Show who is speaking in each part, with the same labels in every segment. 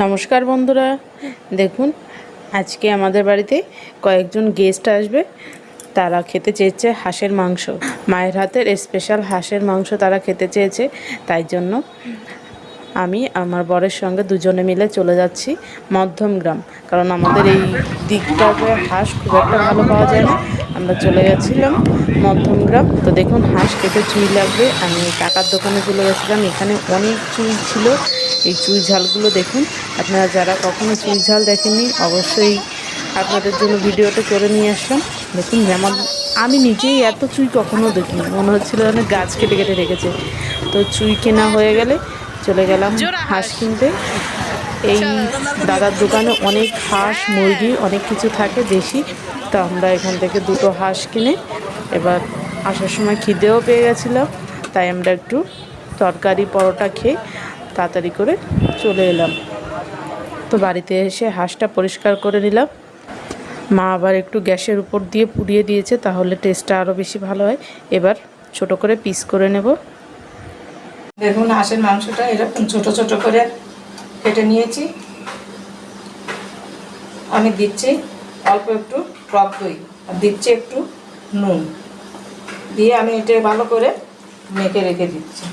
Speaker 1: নমস্কার বন্ধুরা। দেখুন, আজকে আমাদের বাড়িতে কয়েকজন গেস্ট আসবে। তারা খেতে চেয়েছে হাঁসের মাংস। মায়ের হাতের স্পেশাল হাঁসের মাংস তারা খেতে চেয়েছে। তাই জন্য আমি আমার বরের সঙ্গে দুজনে মিলে চলে যাচ্ছি মধ্যম গ্রাম। কারণ আমাদের এই দিকটাতে হাঁস খুব একটা ভালো পাওয়া যায় না। আমরা চলে গেছিলাম মধ্যম গ্রাম। তো দেখুন, হাঁস খেতে চুই লাগবে। আমি কাকার দোকানে চলে গেছিলাম। এখানে অনেক চুই ছিল। এই চুই ঝালগুলো দেখুন। আপনারা যারা কখনো চুই ঝাল দেখেননি অবশ্যই আপনাদের জন্য ভিডিওটা করে নিয়ে আসলাম। দেখুন যেমন আমি নিজেই এত চুই কখনো দেখিনি। মনে হচ্ছিল অনেক গাছ কেটে কেটে রেখেছে। তো চুই কেনা হয়ে গেলে চলে গেলাম হাঁস। কিনতে। এই দাদার দোকানে অনেক হাঁস মুরগি অনেক কিছু থাকে দেশি। তো আমরা এখান থেকে দুটো হাঁস কিনে এবার আসার সময় খিদেও পেয়ে গেছিলাম। তাই আমরা একটু তরকারি পরোটা খেয়ে তাড়াতাড়ি করে চলে এলাম। তো বাড়িতে এসে হাঁসটা পরিষ্কার করে নিলাম। মা আবার একটু গ্যাসের উপর দিয়ে পুড়িয়ে দিয়েছে, তাহলে টেস্টটা আরও বেশি ভালো হয়। এবার ছোট করে পিস করে নেব।
Speaker 2: দেখুন, হাঁসের মাংসটা এরকম ছোট ছোট করে কেটে নিয়েছি। আমি দিচ্ছি অল্প একটু টক দই আর দিচ্ছি একটু নুন। দিয়ে আমি এটা ভালো করে মেখে রেখে দিচ্ছি।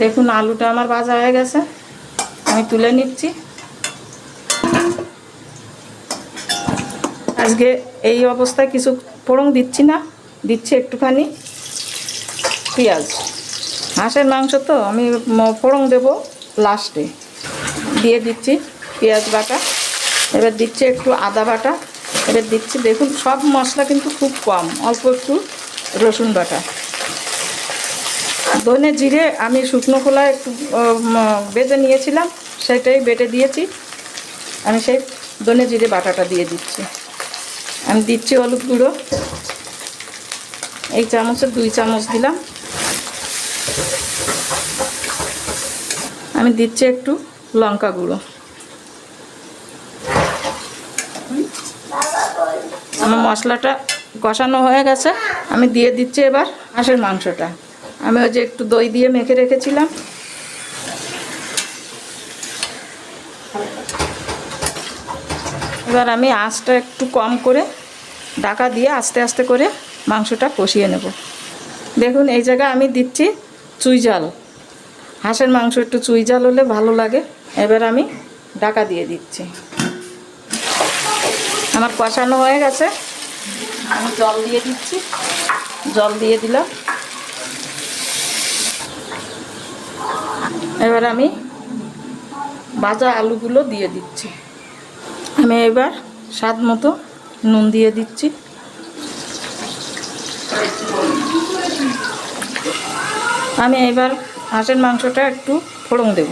Speaker 2: দেখুন, আলুটা আমার ভাজা হয়ে গেছে। আমি তুলে নিচ্ছি। আজকে এই অবস্থায় কিছু ফোড়ন দিচ্ছি না, দিচ্ছি একটুখানি পেঁয়াজ। হাঁসের মাংস তো, আমি ফোড়ন দেব লাস্টে। দিয়ে দিচ্ছি পেঁয়াজ বাটা। এবার দিচ্ছি একটু আদা বাটা। এবার দিচ্ছি, দেখুন, সব মশলা কিন্তু খুব কম, অল্প একটু রসুন বাটা। ধনে জিরে আমি শুকনো খোলা একটু বেজে নিয়েছিলাম, সেটাই বেটে দিয়েছি। আমি সেই ধনে জিরে বাটাটা দিয়ে দিচ্ছি। আমি দিচ্ছি হলুদ গুঁড়ো। এই চামচের দুই চামচ দিলাম। আমি দিচ্ছি একটু লঙ্কা গুঁড়ো। আমার মশলাটা কষানো হয়ে গেছে। আমি দিয়ে দিচ্ছি এবার হাঁসের মাংসটা। আমি ওই যে একটু দই দিয়ে মেখে রেখেছিলাম। এবার আমি আঁচটা একটু কম করে ঢাকা দিয়ে আস্তে আস্তে করে মাংসটা কষিয়ে নেব। দেখুন, এই জায়গায় আমি দিচ্ছি চুই জাল হাঁসের মাংস একটু চুই জাল হলে ভালো লাগে। এবার আমি ঢাকা দিয়ে দিচ্ছি। আমার কষানো হয়ে গেছে। আমি জল দিয়ে দিচ্ছি। জল দিয়ে দিলাম। এবার আমি ভাজা আলুগুলো দিয়ে দিচ্ছি। আমি এবার স্বাদ মতো নুন দিয়ে দিচ্ছি। আমি এবার হাঁসের মাংসটা একটু ফোড়ন দেব।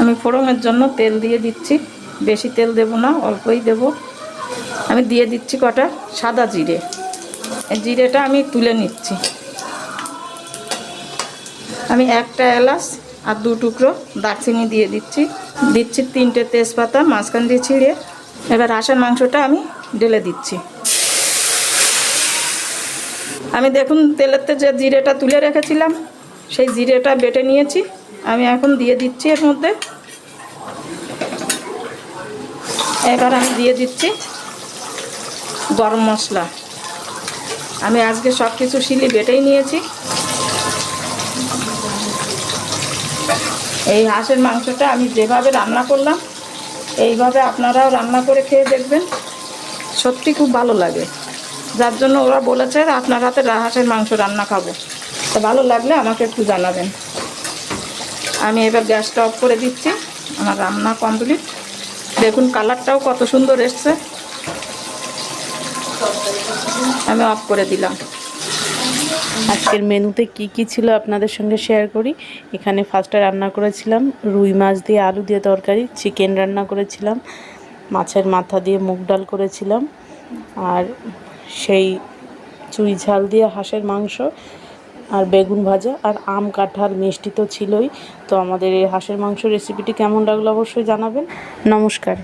Speaker 2: আমি ফোড়নের জন্য তেল দিয়ে দিচ্ছি। বেশি তেল দেব না, অল্পই দেব। আমি দিয়ে দিচ্ছি কটা সাদা জিরে। জিরেটা আমি তুলে নিচ্ছি। আমি একটা এলাচ আর দু টুকরো দারচিনি দিয়ে দিচ্ছি। দিচ্ছি তিনটে তেজপাতা, মাঝখান দিয়ে ছিঁড়ে। এবার হাঁসের মাংসটা আমি ঢেলে দিচ্ছি। আমি দেখুন তেলেতে যে জিরেটা তুলে রেখেছিলাম, সেই জিরেটা বেটে নিয়েছি। আমি এখন দিয়ে দিচ্ছি এর মধ্যে। এবার আমি দিয়ে দিচ্ছি গরম মশলা। আমি আজকে সব কিছু শিলি বেটেই নিয়েছি। এই হাঁসের মাংসটা আমি যেভাবে রান্না করলাম, এইভাবে আপনারাও রান্না করে খেয়ে দেখবেন। সত্যি খুব ভালো লাগে। যার জন্য ওরা বলেছে, আপনার হাতে হাঁসের মাংস রান্না খাব। তো ভালো লাগলে আমাকে একটু জানাবেন। আমি এবার গ্যাসটা অফ করে দিচ্ছি, আমার রান্না কমপ্লিট। দেখুন, কালারটাও কত সুন্দর এসছে। আমি অফ করে দিলাম।
Speaker 1: আজকের মেনুতে কি কি ছিল আপনাদের সঙ্গে শেয়ার করি? এখানে ফার্স্টে রান্না করেছিলাম, রুই মাছ দিয়ে আলু দিয়ে তরকারি চিকেন রান্না করেছিলাম, মাছের মাথা দিয়ে মুগ ডাল করেছিলাম, আর সেই চুই ঝাল দিয়ে হাঁসের মাংস, আর বেগুন ভাজা, আর আম কাঁঠাল মিষ্টি তো ছিলই। তো আমাদের এই হাঁসের মাংস রেসিপিটি কেমন লাগল অবশ্যই জানাবেন। নমস্কার।